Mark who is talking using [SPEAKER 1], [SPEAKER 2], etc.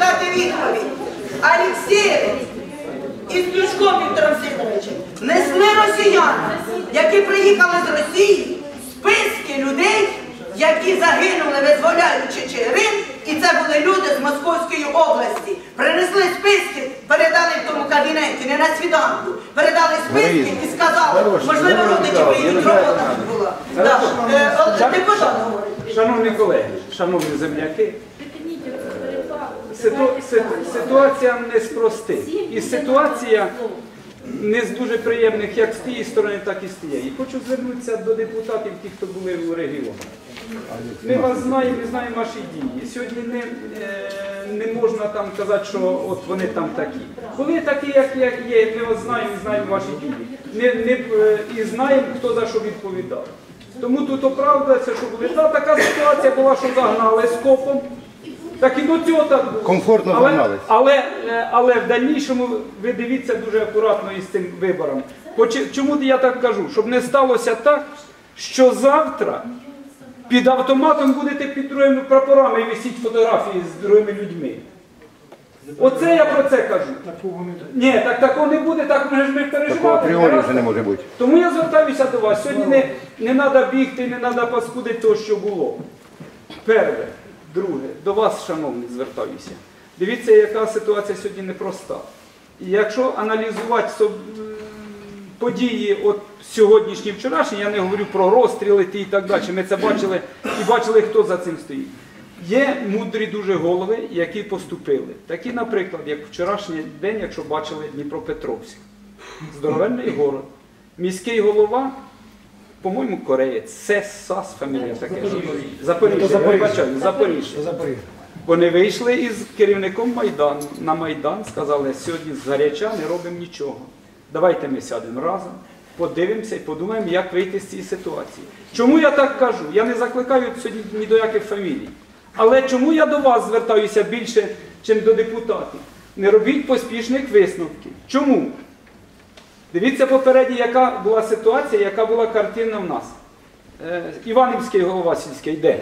[SPEAKER 1] дати відповідь. Алексєєвець із Плюшком Віктором Сидоровичем несли росіяни, які приїхали з Росії, списки людей, які загинули, визволяючи Чигирин, і це були люди з Московської області. Принесли списки, передали в тому кабінеті, не на свіданку. Передали списки і сказали, можливо, родичі поїдуть, робота тут була. Да. Е, от Депутат говорить.
[SPEAKER 2] Шановні колеги, шановні земляки, ситу- ситу- ситуація не з простих. І ситуація не з дуже приємних як з тієї сторони, так і з тієї. Хочу звернутися до депутатів, ті, хто були у регіоні. Ми вас знаємо, ми знаємо ваші дії. Сьогодні не, е, не можна там казати, що от вони там такі. Були такі, як, є, ми вас знаємо і знаємо ваші дії. Не, не, і знаємо, хто за що відповідав. Тому тут оправдується, що були. Та така ситуація була, що загнали скопом. Так і до цього так було.
[SPEAKER 3] Комфортно
[SPEAKER 2] але,
[SPEAKER 3] загнались.
[SPEAKER 2] але, е, але в дальнішому ви дивіться дуже акуратно із цим вибором. Чому я так кажу? Щоб не сталося так, що завтра під автоматом будете під другими прапорами висіть фотографії з другими людьми. Оце я про це кажу. Ні, так такого не буде, так ми ж ми
[SPEAKER 3] Такого
[SPEAKER 2] переживали.
[SPEAKER 3] апріорі вже не може бути.
[SPEAKER 2] тому я звертаюся до вас. Сьогодні не, не треба бігти, не треба паскудити того, що було. Перше, друге, до вас, шановні, звертаюся. Дивіться, яка ситуація сьогодні непроста. І якщо аналізувати події от сьогоднішні, вчорашні, я не говорю про розстріли ті і так далі. Ми це бачили і бачили, хто за цим стоїть. Є мудрі дуже голови, які поступили. Такі, наприклад, як вчорашній день, якщо бачили Дніпропетровськ. Здоровенний город. Міський голова, по-моєму, кореєць, це САС фамілія таке. Запоріжжя, вибачаю, Запоріжжя. Вони вийшли із керівником Майдану на Майдан, сказали, сьогодні з гаряча не робимо нічого. Давайте ми сядемо разом, подивимося і подумаємо, як вийти з цієї ситуації. Чому я так кажу? Я не закликаю сьогодні ні до яких фамілій. Але чому я до вас звертаюся більше, ніж до депутатів? Не робіть поспішних висновків. Чому? Дивіться попередньо, яка була ситуація, яка була картина в нас. Е, Іванівський голова сільський де?